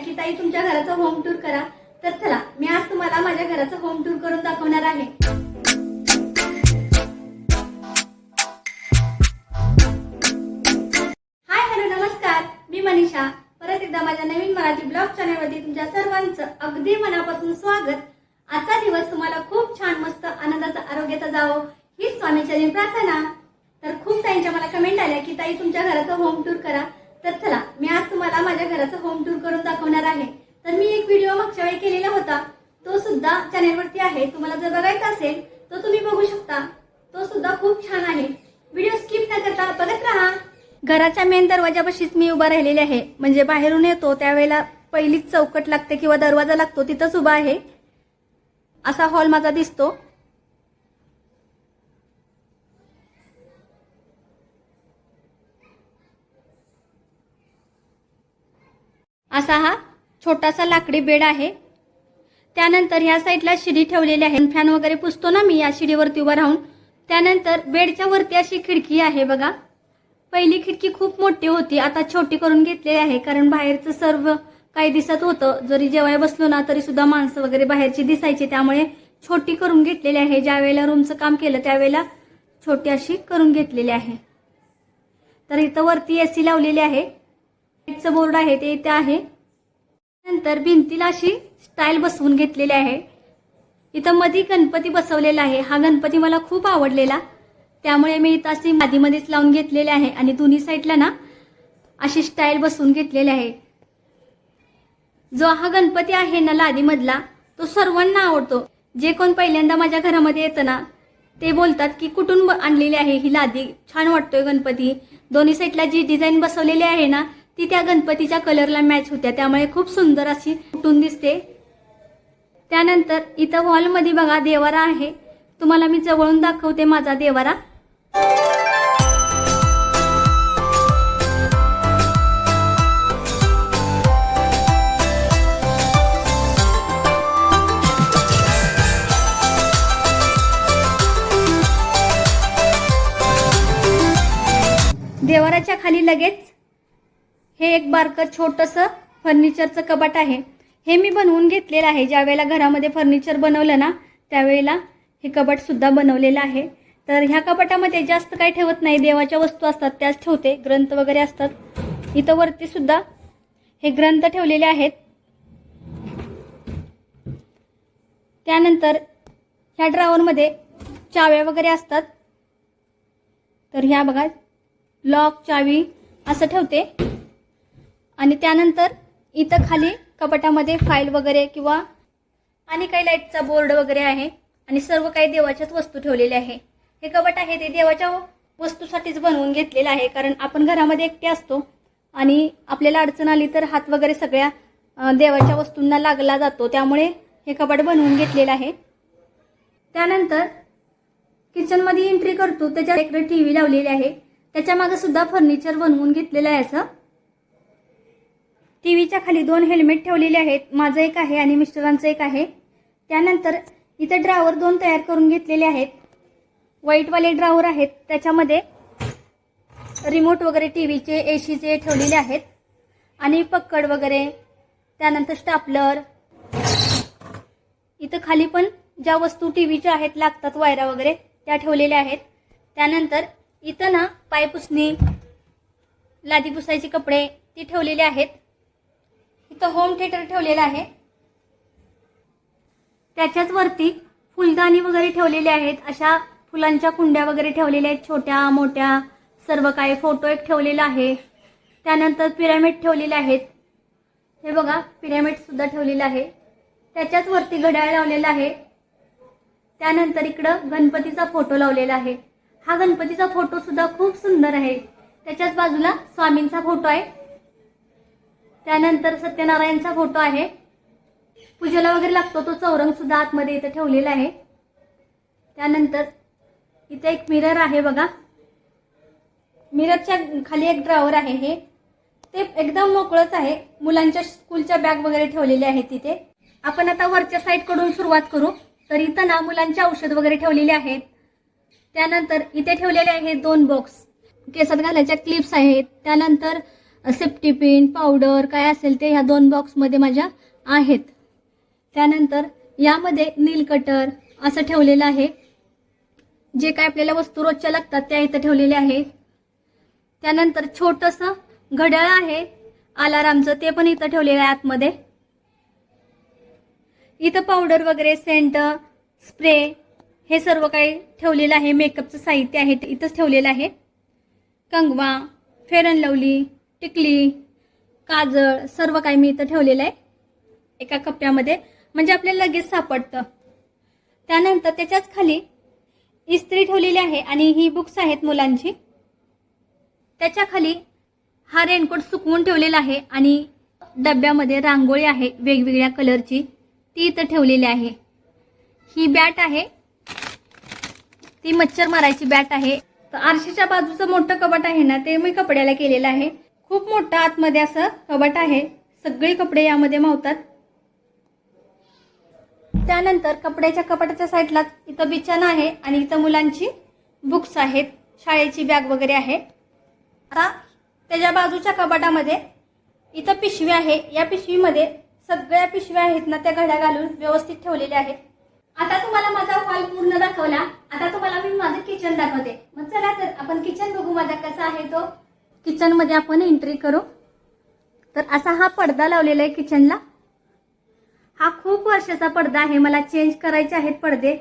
की ताई तुमच्या घराचा होम टूर करा. तर चला मी आज तुम्हाला माझ्या घराचा होम टूर करून दाखवणार आहे. हाय हॅलो नमस्कार. मी मनीषा. परत एकदा माझ्या नवीन मराठी ब्लॉग चॅनलवरती तुमच्या सर्वांचं अगदी मनापासून स्वागत. आजचा दिवस तुम्हाला खूप छान मस्त आनंदाचा आरोग्याचा जावो ही स्वामीचरणी प्रार्थना. तर खूप ताईंच्या मला कमेंट आल्या की ताई तुमच्या घराचा होम टूर करा. तर चला मी आज तुम्हाला माझ्या घराचा होम टूर करून दाखवणार आहे. तर मी एक व्हिडिओ मागच्या वेळी केलेला होता. तो सुद्धा चॅनेलवरती आहे. तुम्हाला जर बघायचा असेल तर तुम्ही बघू शकता. तो सुद्धा खूप छान आहे. व्हिडिओ स्किप न करता बघत राहा. घराच्या मेन दरवाजापाशीच मी उभा राहिलेली आहे. म्हणजे बाहेरून येतो त्यावेळेला पहिलीच चौकट लागते किंवा दरवाजा लागतो तिथंच उभा आहे. असा हॉल माझा दिसतो. असा हा छोटासा लाकडी बेड आहे. त्यानंतर ह्या साईडला शिडी ठेवलेली आहे. फॅन वगैरे पुसतो ना मी या शिडीवरती उभा राहून. त्यानंतर बेडच्या वरती अशी खिडकी आहे बघा. पहिली खिडकी खूप मोठी होती. आता छोटी करून घेतलेली आहे कारण बाहेरचं सर्व काही दिसत होतं. जरी जेवाय बसलो ना तरी सुद्धा माणसं वगैरे बाहेरची दिसायची. त्यामुळे छोटी करून घेतलेली आहे. ज्या वेळेला रूमचं काम केलं त्यावेळेला छोटी अशी करून घेतलेली आहे. तर इथं वरती एसी लावलेली आहे. बोर्ड आहे ते इथे आहे. नंतर भिंतीला अशी स्टाईल बसवून घेतलेली आहे. इथं मध्ये गणपती बसवलेला आहे. हा गणपती मला खूप आवडलेला. त्यामुळे मी इथं अशी मादीमध्येच लावून घेतलेले आहे आणि दोन्ही साईडला ना अशी स्टाईल बसवून घेतलेली आहे. जो हा गणपती आहे ना लादीमधला तो सर्वांना आवडतो. जे कोण पहिल्यांदा माझ्या घरामध्ये येतं ना ते बोलतात की कुठून आणलेली आहे ही लादी? छान वाटतोय गणपती. दोन्ही साईडला जी डिझाईन बसवलेली आहे ना ती त्या गणपतीच्या कलरला मॅच होत्या. त्यामुळे खूप सुंदर अशी उठून दिसते. त्यानंतर इथं हॉलमध्ये बघा देवारा आहे. तुम्हाला मी जवळून दाखवते माझा देवारा. देवाराच्या खाली लगेच हे एक बारकं छोटंसं फर्निचरचं कपाट आहे. हे मी बनवून घेतलेलं आहे. ज्या वेळेला घरामध्ये फर्निचर बनवलं ना त्यावेळेला हे कपाट सुद्धा बनवलेलं आहे. तर ह्या कपाटामध्ये जास्त काही ठेवत नाही. देवाच्या वस्तू असतात त्याच ठेवते. ग्रंथ वगैरे असतात. इथं वरती सुद्धा हे ग्रंथ ठेवलेले आहेत. त्यानंतर ह्या ड्रावरमध्ये चाव्या वगैरे असतात. तर ह्या बघा लॉक चावी असं ठेवते. आणि त्यानंतर इथं खाली कपाटामध्ये फाईल वगैरे किंवा आणि काही लाईटचा बोर्ड वगैरे आहे. आणि सर्व काही देवाच्याच वस्तू ठेवलेल्या आहे. हे कपाट आहे ते देवाच्या वस्तूसाठीच बनवून घेतलेलं आहे. कारण आपण घरामध्ये एकटे असतो आणि आपल्याला अडचण आली तर हात वगैरे सगळ्या देवाच्या वस्तूंना लागला जातो. त्यामुळे हे कपाट बनवून घेतलेलं आहे. त्यानंतर किचनमध्ये एंट्री करतो. त्याच्या इकडे टी व्ही लावलेली आहे. त्याच्यामागे सुद्धा फर्निचर बनवून घेतलेलं आहे असं. टीव्हीच्या खाली दोन हेल्मेट ठेवलेले आहेत. माझं एक आहे आणि मिस्टरांचं एक आहे. त्यानंतर इथे ड्रावर दोन तयार करून घेतलेले आहेत. व्हाईटवाले ड्रावर आहेत. त्याच्यामध्ये रिमोट वगैरे टीव्हीचे सीचे ठेवलेले आहेत. आणि पक्कड वगैरे त्यानंतर स्टापलर. इथं खाली पण ज्या वस्तू टीव्हीच्या आहेत लागतात वायरा वगैरे त्या ठेवलेल्या आहेत. त्यानंतर इथं ना पायपुसणी लादी पुसायचे कपडे ती ठेवलेले आहेत. इथं होम थिएटर ठेवलेलं आहे. त्याच्याच वरती फुलदाणी वगैरे ठेवलेले आहेत. अशा फुलांच्या कुंड्या वगैरे ठेवलेल्या आहेत. छोट्या मोठ्या सर्व काही फोटो एक ठेवलेला आहे. त्यानंतर पिरॅमिड ठेवलेले आहेत. हे बघा पिरॅमिड सुद्धा ठेवलेलं आहे. त्याच्याच वरती घड्याळ लावलेलं आहे. त्यानंतर इकडं गणपतीचा फोटो लावलेला आहे. हा गणपतीचा फोटो सुद्धा खूप सुंदर आहे. त्याच्याच बाजूला स्वामींचा फोटो आहे. त्यानंतर सत्यनारायणचा फोटो आहे. पूजेला वगैरे लागतो तो चौरंग सुद्धा आतमध्ये इथं ठेवलेला आहे. त्यानंतर इथे एक मिरर आहे बघा. मिररच्या खाली एक ड्रॉवर आहे हे. ते एकदम मोकळंच आहे. मुलांच्या स्कूलच्या बॅग वगैरे ठेवलेल्या आहेत तिथे. आपण आता वरच्या साईडकडून सुरुवात करू. तर इथं ना मुलांचे औषध वगैरे ठेवलेले आहेत. त्यानंतर इथे ठेवलेले आहेत दोन बॉक्स केसात घालायच्या क्लिप्स आहेत. त्यानंतर सेफ्टी पिन पावडर काय असेल ते ह्या दोन बॉक्समध्ये माझ्या आहेत. त्यानंतर यामध्ये नील कटर असं ठेवलेलं आहे. जे काय आपल्याला वस्तू रोजच्या लागतात त्या इथं ठेवलेल्या आहेत त्यानंतर छोटंसं घड्याळ आहे. अलारामचं ते पण इथं ठेवलेलं आहे आतमध्ये. इथं पावडर वगैरे सेंट स्प्रे हे सर्व काही ठेवलेलं आहे. मेकअपचं साहित्य आहे ते इथंच ठेवलेलं आहे. कंगवा फेरन अँड लवली टिकली काजळ सर्व काही मी इथं ठेवलेलं आहे. एका कप्प्यामध्ये. म्हणजे आपल्याला लगेच सापडतं. त्यानंतर त्याच्याच खाली इस्त्री ठेवलेली आहे आणि ही बुक्स आहेत मुलांची. त्याच्याखाली हा रेनकोट सुकवून ठेवलेला आहे आणि डब्यामध्ये रांगोळी आहे वेगवेगळ्या कलरची. ती इथं ठेवलेली आहे. ही बॅट आहे. ती मच्छर मारायची बॅट आहे. तर आरशीच्या बाजूचं मोठं कपाट आहे ना ते मी कपड्याला केलेलं आहे. खूप मोठं आतमध्ये असं कबाट आहे. सगळे कपडे यामध्ये मावतात. त्यानंतर कपड्याच्या कपाटाच्या साईडलाच इथं बिछाना आहे आणि इथं मुलांची बुक्स आहेत. शाळेची बॅग वगैरे आहे. आता त्याच्या बाजूच्या कपाटामध्ये इथं पिशवी आहे. या पिशवीमध्ये सगळ्या पिशव्या आहेत ना त्या घड्या घालून व्यवस्थित ठेवलेल्या आहेत. आता तुम्हाला माझा हॉल पूर्ण दाखवला. आता तुम्हाला मी माझं किचन दाखवते. मग चला तर आपण किचन बघू माझा कसा आहे तो. किचनमध्ये आपण एंट्री करू. तर असा हा पडदा लावलेला आहे किचनला हा खूप वर्षाचा पडदा आहे. मला चेंज करायचे आहेत पडदे.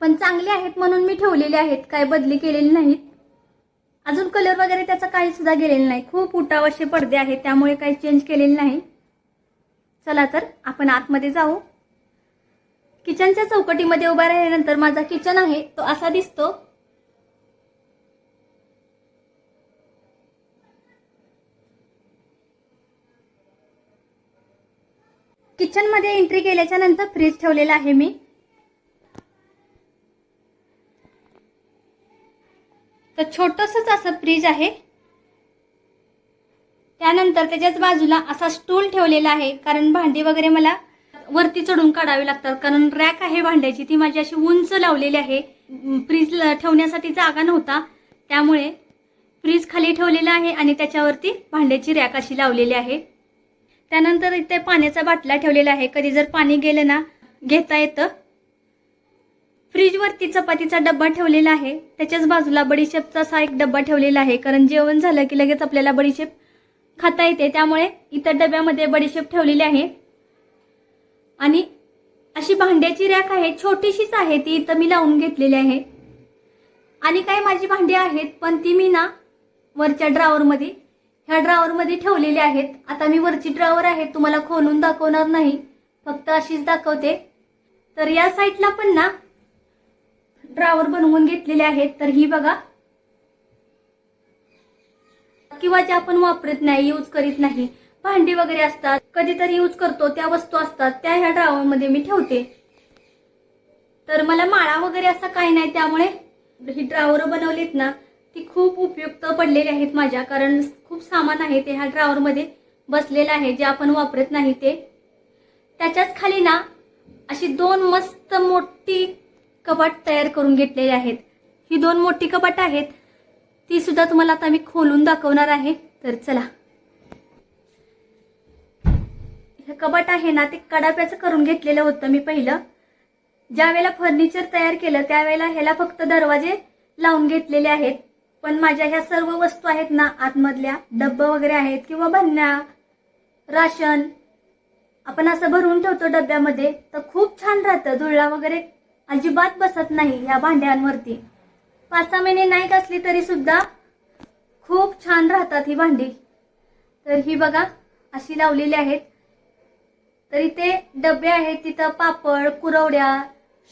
पण चांगले आहेत म्हणून मी ठेवलेले आहेत. काय बदली केलेली नाहीत. अजून कलर वगैरे त्याचा काही सुद्धा गेलेला नाही. खूप उठाव असे पडदे आहेत. त्यामुळे काही चेंज केलेले नाही. चला तर आपण आतमध्ये जाऊ. किचनच्या चौकटीमध्ये उभा राहिल्यानंतर माझा किचन आहे. तो असा दिसतो. किचनमध्ये एंट्री केल्याच्यानंतर फ्रीज ठेवलेला आहे मी. तर छोटसच असं फ्रीज आहे. त्यानंतर त्याच्याच बाजूला असा स्टूल ठेवलेला आहे. कारण भांडी वगैरे मला वरती चढून काढावी लागतात. कारण रॅक आहे भांड्याची. ती माझी अशी उंच लावलेली आहे. फ्रीज ठेवण्यासाठी जागा नव्हता. त्यामुळे फ्रीज खाली ठेवलेला आहे आणि त्याच्यावरती भांड्याची रॅक अशी लावलेली आहे. त्यानंतर इथे पाण्याचा बाटला ठेवलेला आहे. कधी जर पाणी गेलं ना घेता येतं. फ्रीजवरती चपातीचा डब्बा ठेवलेला आहे. त्याच्याच बाजूला बडीशेपचा असा एक डब्बा ठेवलेला आहे. कारण जेवण झालं की लगेच आपल्याला बडीशेप खाता येते. त्यामुळे इतर डब्यामध्ये बडीशेप ठेवलेली आहे. आणि अशी भांड्याची रॅक आहे. छोटीशीच आहे. ती इथं मी लावून घेतलेली आहे. आणि काही माझी भांडी आहेत पण ती मी ना वरच्या ड्रावरमध्ये ह्या ड्रावरमध्ये ठेवलेले आहेत. आता मी वरची ड्रावर आहे तुम्हाला खोलून दाखवणार नाही. फक्त अशीच दाखवते. तर या साईडला पण ना ड्रावर बनवून घेतलेले आहेत. तर ही बघा. किंवा जे आपण वापरत नाही यूज करीत नाही भांडी वगैरे असतात कधीतरी यूज करतो त्या वस्तू असतात त्या ह्या ड्रावर मध्ये मी ठेवते. तर मला माळा वगैरे असा काही नाही त्यामुळे ही ड्रावर बनवलीत ना ती खूप उपयुक्त पडलेली आहेत माझ्या कारण खूप सामान आहे ते ह्या ड्रावरमध्ये बसलेलं आहे जे आपण वापरत नाही ते. त्याच्याच खाली ना अशी दोन मस्त मोठी कपाट तयार करून घेतलेली आहेत. ही दोन मोठी कपाट आहेत ती सुद्धा तुम्हाला आता मी खोलून दाखवणार आहे. तर चला. हे कपाट आहे ना ते कडाप्याचं करून घेतलेलं होतं मी पहिलं. ज्या वेळेला फर्निचर तयार केलं त्यावेळेला ह्याला फक्त दरवाजे लावून घेतलेले आहेत. पण माझ्या ह्या सर्व वस्तू आहेत ना आतमधल्या डब्बा वगैरे आहेत किंवा भन्या राशन आपण असं भरून ठेवतो डब्यामध्ये तर खूप छान राहतं. धुळला वगैरे अजिबात बसत नाही या भांड्यांवरती. पाच सहा महिने नाही असली तरी सुद्धा खूप छान राहतात ही भांडी. तर ही बघा अशी लावलेली आहेत. तर इथे डबे आहेत तिथं पापड कुरवड्या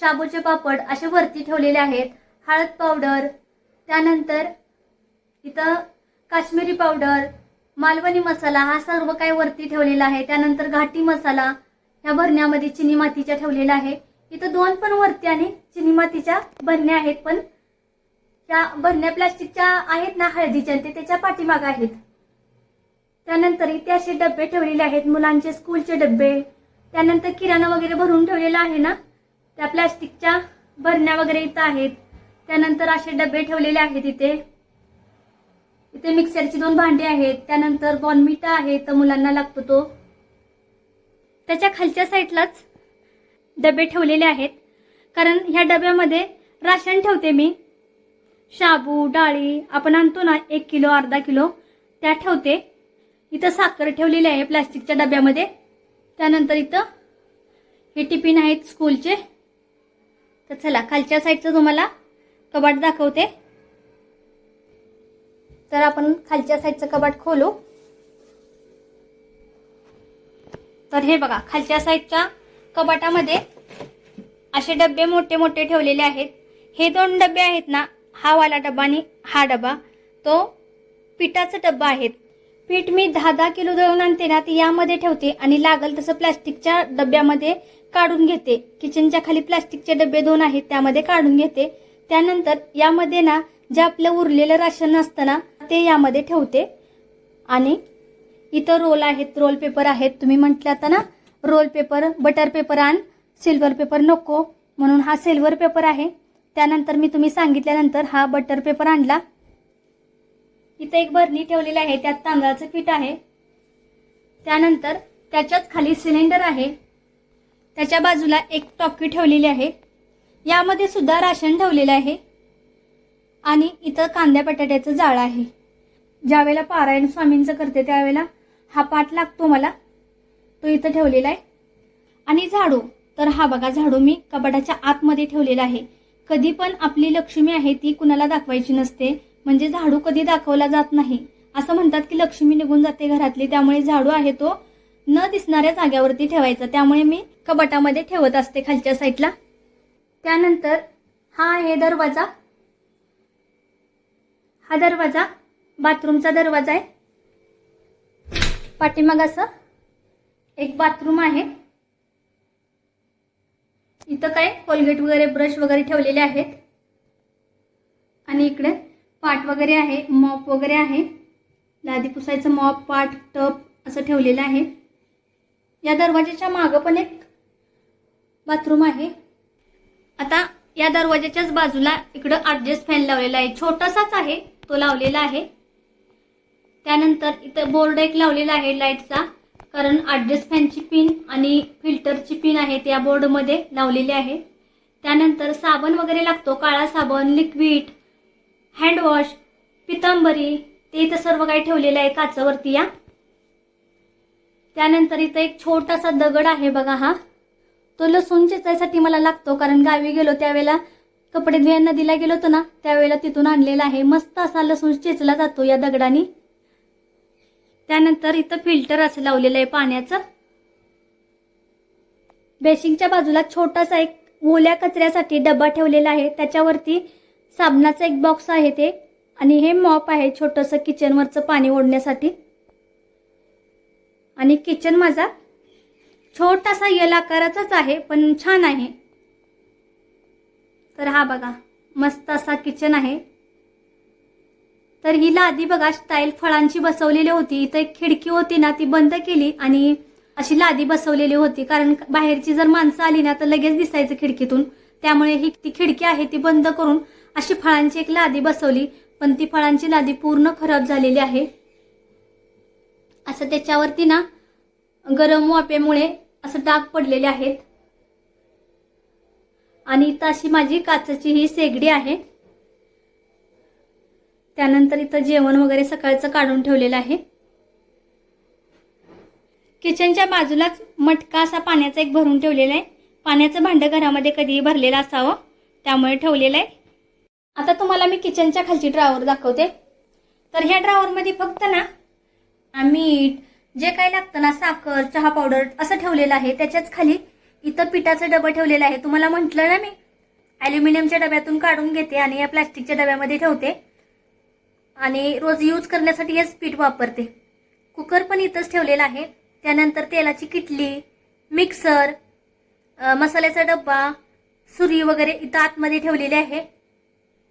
शाबूचे पापड असे वरती ठेवलेले आहेत. हळद पावडर त्यानंतर इथं काश्मीरी पावडर मालवणी मसाला हा सर्व काही वरती ठेवलेला आहे. त्यानंतर घाटी मसाला ह्या भरण्यामध्ये चिनी मातीच्या ठेवलेला आहे. इथं दोन पण वरती आणि चिनी मातीच्या भरण्या आहेत पण त्या भरण्या प्लास्टिकच्या आहेत ना हळदीच्या ते त्याच्या पाठीमाग आहेत. त्यानंतर इथे असे डबे ठेवलेले आहेत मुलांचे स्कूलचे डबे त्यानंतर किराणा वगैरे भरून ठेवलेला आहे ना त्या प्लास्टिकच्या भरण्या वगैरे इथं आहेत. त्यानंतर असे डबे ठेवलेले आहेत इथे. इथे मिक्सरची दोन भांडी आहेत त्यानंतर बॉनमिटा आहे तर मुलांना लागतो तो. त्याच्या खालच्या साईडलाच डबे ठेवलेले आहेत. कारण ह्या डब्यामध्ये राशन ठेवते मी. शाबू डाळी आपण आणतो ना एक किलो अर्धा किलो त्या ठेवते. इथं साखर ठेवलेली आहे प्लास्टिकच्या डब्यामध्ये. त्यानंतर इथं हे टिफिन आहेत स्कूलचे. तर चला खालच्या साईडचं तुम्हाला कबाट दाखवते. तर आपण खालच्या साईडचं कबाट खोलू. तर हे बघा खालच्या साईडच्या कपाटामध्ये असे डबे मोठे मोठे ठेवलेले आहेत. हे दोन डबे आहेत ना हा वाला डबा आणि हा डबा. तो पिठाचा डब्बा आहे. पीठ मी दहा दहा किलो दळून आणते ना ते यामध्ये ठेवते आणि लागल तसं प्लास्टिकच्या डब्यामध्ये काढून घेते. किचनच्या खाली प्लास्टिकचे डबे दोन आहेत त्यामध्ये काढून घेते. त्यानंतर यामध्ये ना जे आपलं उरलेलं राशन असतं ना ते यामध्ये ठेवते. आणि इथं रोल आहेत रोल पेपर आहेत. तुम्ही म्हटलं आता ना रोल पेपर बटर पेपर आण सिल्वर पेपर नको. म्हणून हा सिल्वर पेपर आहे. त्यानंतर मी तुम्ही सांगितल्यानंतर हा बटर पेपर आणला. इथं एक भरणी ठेवलेली आहे त्यात तांदळाचं पीठ आहे. त्यानंतर त्याच्याच खाली सिलेंडर आहे. त्याच्या बाजूला एक टॉकी ठेवलेली आहे. यामध्ये सुद्धा राशन ठेवलेलं आहे. आणि इथं कांद्या बटाट्याचं जाळं आहे. ज्यावेळेला पारायण स्वामींचं करते त्यावेळेला हा पाठ लागतो मला. तो इथं ठेवलेला आहे. आणि झाडू तर हा बघा झाडू मी कपाटाच्या आतमध्ये ठेवलेला आहे. कधी पण आपली लक्ष्मी आहे ती कुणाला दाखवायची नसते. म्हणजे झाडू कधी दाखवला जात नाही. असं म्हणतात की लक्ष्मी निघून जाते घरातली त्यामुळे झाडू आहे तो न दिसणाऱ्या जाग्यावरती ठेवायचा. त्यामुळे मी कपाटामध्ये ठेवत असते खालच्या साईडला. त्यानंतर हा आहे दरवाजा. हा दरवाजा बाथरूमचा दरवाजा आहे. पाठीमाग असं एक बाथरूम आहे. इथं काय कोलगेट वगैरे ब्रश वगैरे ठेवलेले आहेत. आणि इकडे पाट वगैरे आहे मॉप वगैरे आहे. लादी पुसायचं मॉप पाट टप असं ठेवलेलं आहे. या दरवाजाच्या मागं पण एक बाथरूम आहे. आता या दरवाजाच्याच बाजूला इकडं ॲडजस्ट फॅन लावलेला आहे. छोटासाच आहे. तो लावलेला आहे. त्यानंतर इथं बोर्ड एक लावलेला आहे लाईटचा कारण ॲडजस्ट फॅनची पिन आणि फिल्टरची पिन आहे त्या बोर्डमध्ये लावलेली आहे. त्यानंतर साबण वगैरे लागतो काळा साबण लिक्विड हँडवॉश पितांबरी ते इथं सर्व काही ठेवलेलं आहे काचावरती या. त्यानंतर इथं एक छोटासा दगड आहे बघा हा. तो लसूण चेचायसाठी मला लागतो कारण गावी गेलो त्यावेळेला कपडे धुया नदीला गेलो होतो ना त्यावेळेला तिथून आणलेला आहे. मस्त असा लसूण चेचला जातो या दगडाने. त्यानंतर इथं फिल्टर असं लावलेलं आहे पाण्याचं. बेसिंगच्या बाजूला छोटासा एक ओल्या कचऱ्यासाठी डबा ठेवलेला आहे. त्याच्यावरती साबणाचा एक बॉक्स आहे ते आणि हे मॉप आहे छोटंसं किचनवरचं पाणी ओढण्यासाठी. आणि किचन माझा छोटासा यल आकाराचाच आहे पण छान आहे. तर हा बघा मस्त असा किचन आहे. तर ही लादी बघा स्टाईल फळांची बसवलेली होती. इथं एक खिडकी होती ना ती बंद केली आणि अशी लादी बसवलेली होती. कारण बाहेरची जर माणसं आली ना तर लगेच दिसायचं खिडकीतून. त्यामुळे ही ती खिडकी आहे ती बंद करून अशी फळांची एक लादी बसवली. पण ती फळांची लादी पूर्ण खराब झालेली आहे. असं त्याच्यावरती ना गरम वाफेमुळे असं डाग पडलेले आहेत. आणि इथं अशी माझी काचेची ही शेगडी आहे. त्यानंतर इथं जेवण वगैरे सकाळचं काढून ठेवलेलं आहे. किचनच्या बाजूलाच मटका असा पाण्याचा एक भरून ठेवलेला आहे. पाण्याचं भांडं घरामध्ये कधीही भरलेलं असावं त्यामुळे ठेवलेलं आहे. आता तुम्हाला मी किचनच्या खालची ड्रावर दाखवते. तर ह्या ड्रावरमध्ये फक्त ना मीठ जे काही लागतं ना साखर चहा पावडर असं ठेवलेलं आहे त्याच्याच खाली इथं पिठाचं डबं ठेवलेलं आहे. तुम्हाला म्हटलं ना मी? ॲल्युमिनियमच्या डब्यातून काढून घेते आणि या प्लास्टिकच्या डब्यामध्ये ठेवते. आणि रोज यूज करण्यासाठी हेच पीठ वापरते. कुकर पण इथंच ठेवलेलं आहे. त्यानंतर तेलाची किटली मिक्सर मसाल्याचा डब्बा सुरी वगैरे इथं आतमध्ये ठेवलेले आहे.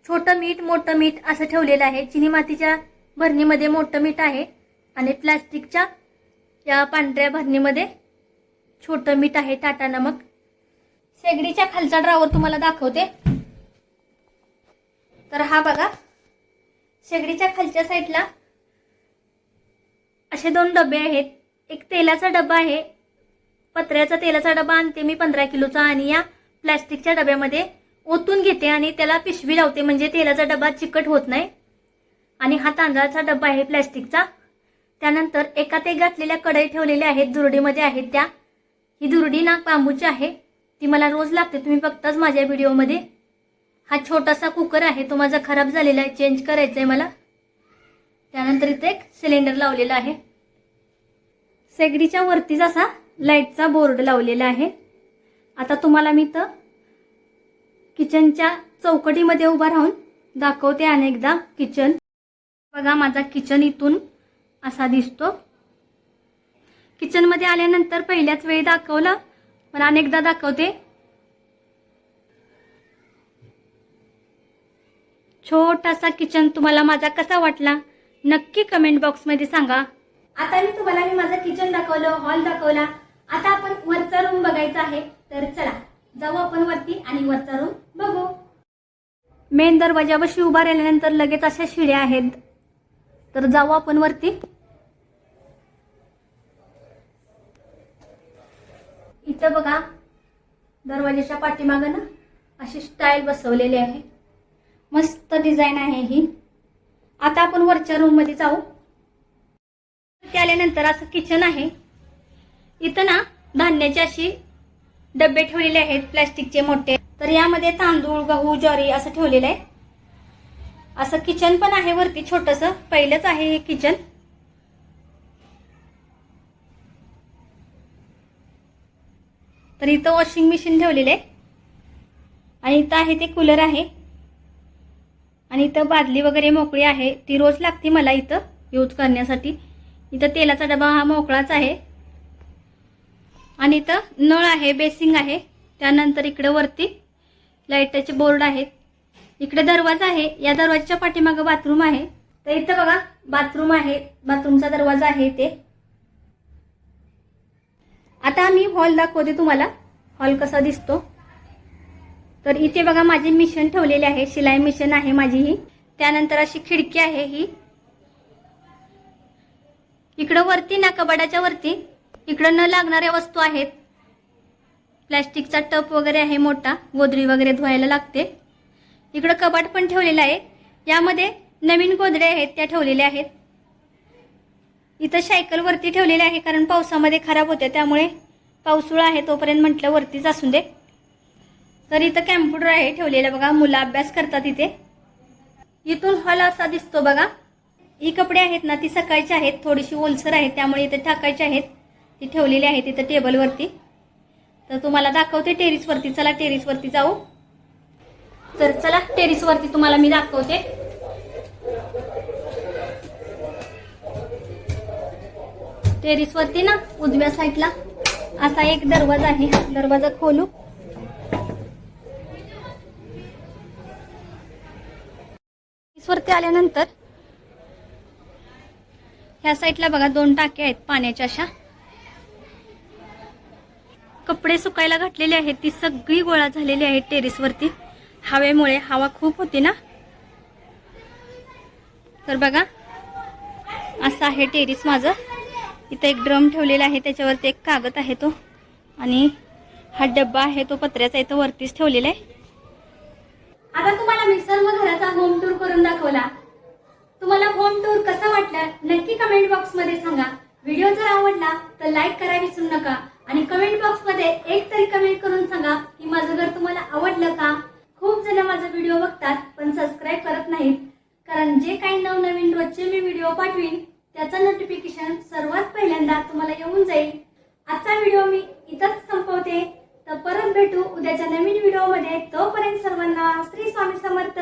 छोटं मीठ मोठं मीठ असं ठेवलेलं आहे. चिनी मातीच्या भरणीमध्ये मोठं मीठ आहे. आणि प्लास्टिकच्या या पांढऱ्या भरणीमध्ये छोटं मीठ आहे टाटा नमक शेगडीच्या खालचा ड्रावर तुम्हाला दाखवते. तर हा बघा शेगडीच्या खालच्या साईडला असे दोन डबे आहेत. एक तेलाचा डबा आहे. पत्र्याचा तेलाचा डबा आणते मी पंधरा किलोचा आणि या प्लॅस्टिकच्या डब्यामध्ये ओतून घेते आणि त्याला पिशवी लावते. म्हणजे तेलाचा डबा चिकट होत नाही. आणि हा तांदळाचा डबा आहे प्लॅस्टिकचा. त्यानंतर एका ते घातलेल्या कढई ठेवलेल्या आहेत. दुरडीमध्ये आहेत त्या. ही दुर्डी ना बांबूची आहे. ती मला रोज लागते. तुम्ही बघताच माझ्या व्हिडिओमध्ये. हा छोटासा कुकर आहे. तो माझा खराब झालेला आहे. चेंज करायचा आहे मला. त्यानंतर इथे एक सिलेंडर लावलेला आहे. शेगडीच्या वरतीच असा लाईटचा बोर्ड लावलेला आहे. आता तुम्हाला मी तर किचनच्या चौकटीमध्ये उभा राहून दाखवते अनेकदा किचन बघा माझा किचन इथून असा दिसतो. किचनमध्ये आल्यानंतर पहिल्याच वेळी दाखवलं पण अनेकदा दाखवते. छोटासा किचन तुम्हाला माझा कसा वाटला नक्की कमेंट बॉक्समध्ये सांगा. आता मी तुम्हाला मी माझं किचन दाखवलं हॉल दाखवला. आता आपण वरचा रूम बघायचा आहे तर चला जाऊ आपण वरती आणि वरचा रूम बघू. मेन दरवाजापाशी उभा राहिल्यानंतर लगेच अशा शिड्या आहेत. तर जाऊ आपण वरती. इथं बघा. दरवाजाच्या पाठीमागं ना अशी स्टाईल बसवलेली आहे. मस्त डिझाईन आहे ही. आता आपण वरच्या रूममध्ये जाऊ. ते आल्यानंतर असं किचन आहे. इथं ना धान्याचे अशी डबे ठेवलेले आहेत प्लॅस्टिकचे मोठे. तर यामध्ये तांदूळ गहू ज्वारी असं ठेवलेलं आहे. असं किचन पण आहे वरती छोटस. पहिलंच आहे हे किचन तर इथं वॉशिंग मशीन ठेवलेलं आहे. आणि इथं आहे ते कूलर आहे. आणि इथं बादली वगैरे मोकळी आहे. ती रोज लागते मला इथं यूज करण्यासाठी. इथं तेलाचा डबा हा मोकळाच आहे. आणि इथं नळ आहे बेसिंग आहे. त्यानंतर इकडे वरती लाईटाचे बोर्ड आहेत. इकडे दरवाजा आहे. या दरवाजाच्या पाठीमागं बाथरूम आहे. तर इथं बघा बाथरूम आहे. बाथरूमचा दरवाजा आहे ते. आता आम्ही हॉल दाखवते तुम्हाला. हॉल कसा दिसतो? तर इथे बघा माझे मिशन ठेवलेले आहे. शिलाई मिशन आहे माझी ही. त्यानंतर अशी खिडकी आहे ही. इकडं वरती ना कबाडाच्या वरती. इकडं न लागणाऱ्या वस्तू आहेत. प्लॅस्टिकचा टप वगैरे आहे मोठा. गोदरी वगैरे धुवायला लागते. इकडं कबाट पण ठेवलेलं आहे. यामध्ये नवीन गोदड्या आहेत त्या ठेवलेल्या आहेत. इथं सायकल वरती आहे कारण पावसामध्ये खराब होते त्यामुळे पावसाळा आहे तोपर्यंत म्हटलं वरतीच असून दे. तर इथं कॅम्प्युटर आहे ठेवलेला बघा मुलं अभ्यास करतात इथे. इथून हॉल असा दिसतो बघा. ही कपडे आहेत ना ती सकाळची आहेत थोडीशी ओलसर आहेत त्यामुळे इथे टाकायची आहेत. ती ठेवलेली आहेत इथं टेबलवरती तर तुम्हाला दाखवते टेरिसवरती चला टेरिसवरती जाऊ. तर चला टेरिसवरती तुम्हाला मी दाखवते. टेरिसवरती ना उजव्या साईडला असा एक दरवाजा आहे. दरवाजा खोलू. टेरिसवरती आल्यानंतर ह्या साईडला बघा दोन टाक्या आहेत पाण्याच्या अशा. कपडे सुकायला घातलेले आहेत. ती सगळी गोळा झालेली आहे टेरेसवरती हवेमुळे हवा खूप होती ना. तर बघा असं आहे टेरिस माझं. इथं एक ड्रम ठेवलेला आहे त्याच्यावरती एक कागद आहे तो. आणि हा डब्बा आहे तो पत्र्याचा इथं वरतीच ठेवलेला आहे. आता तुम्हाला मी सर्व घराचा होम टूर करून दाखवला. तुम्हाला होम टूर कसा वाटला नक्की कमेंट बॉक्समध्ये सांगा. व्हिडिओ जर आवडला तर लाईक करा विसरू नका. आणि कमेंट बॉक्समध्ये एक तरी कमेंट करून सांगा की माझं घर तुम्हाला आवडलं का? खूप जण माझा व्हिडिओ बघतात पण सबस्क्राईब करत नाहीत. कारण जे काही नवनवीन रोजचे मी व्हिडिओ पाठवीन त्याचं नोटिफिकेशन सर्वात पहिल्यांदा तुम्हाला येऊन जाईल. आजचा व्हिडिओ मी इथंच संपवते. तर परत भेटू उद्याच्या नवीन व्हिडिओमध्ये तोपर्यंत सर्वांना श्री स्वामी समर्थ.